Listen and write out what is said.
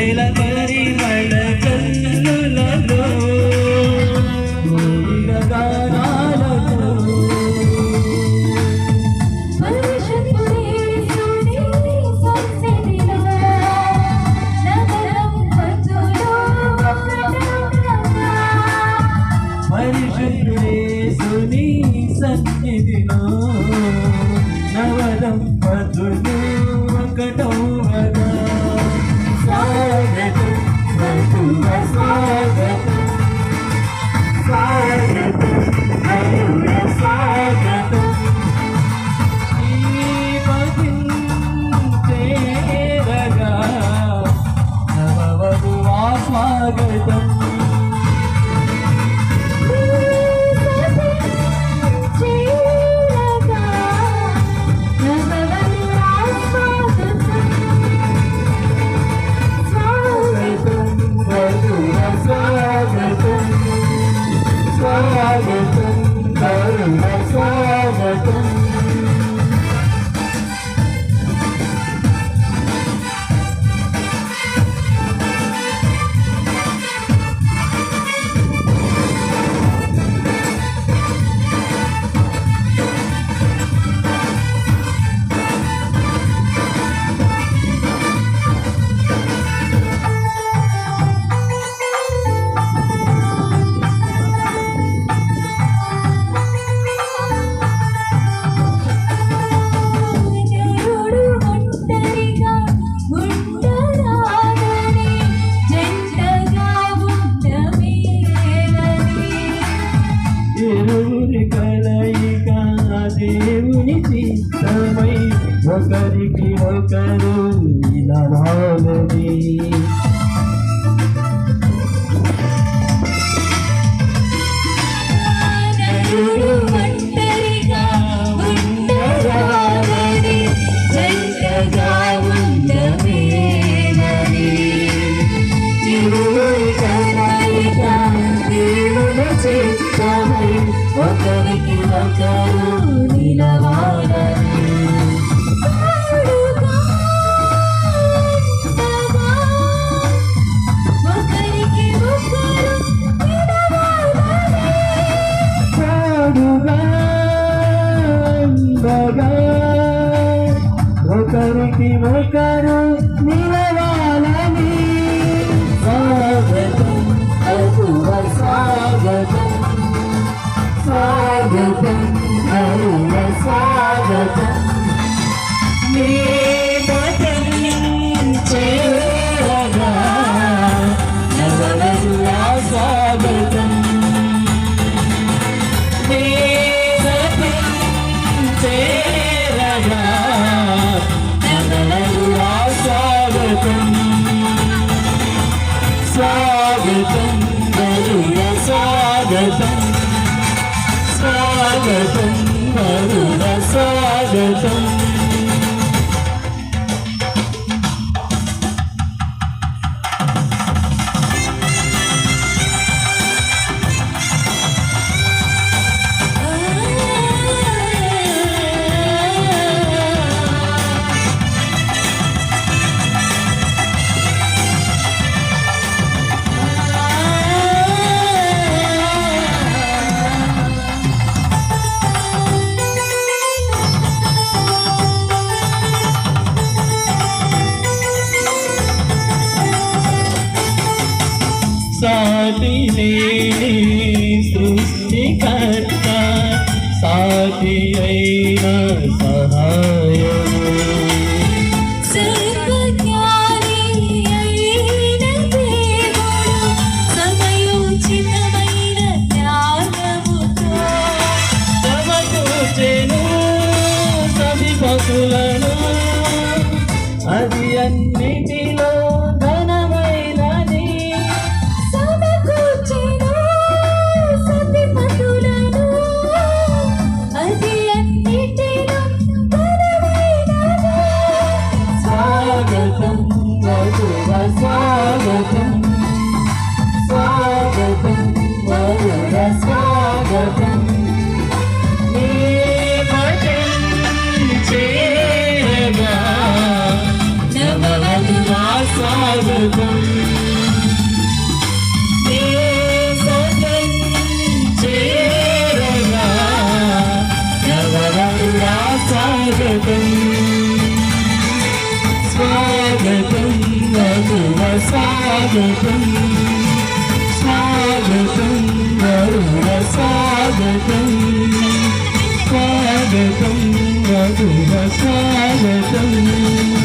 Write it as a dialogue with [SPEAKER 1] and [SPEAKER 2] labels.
[SPEAKER 1] నెలవరి మడ కన్నులలో పరిశుద్ధుడే సునీ సన్నిధిలో. स्वागतम దేవుని చిత్తమై ఒకరికి ఒకరు ఇలా ఒకరికి ఒకరు నిలవాలని
[SPEAKER 2] ఒకరికి ఒకరు
[SPEAKER 1] ఒకరికి ఒకరు నిలవాలని స్వాగతం అదువ స్వాగతం స్వాగతం అదువ స్వాగతం మధుర స్వాగతం స్వాగతం మధుర స్వాగతం. సాటి సృష్టికర్త సాటి అయిన
[SPEAKER 2] సహా
[SPEAKER 1] స్వాగతం మధుర స్వాగతం స్వాగతం. స్వాగతం. మధుర స్వాగతం. స్వాగతం. మధుర స్వాగతం.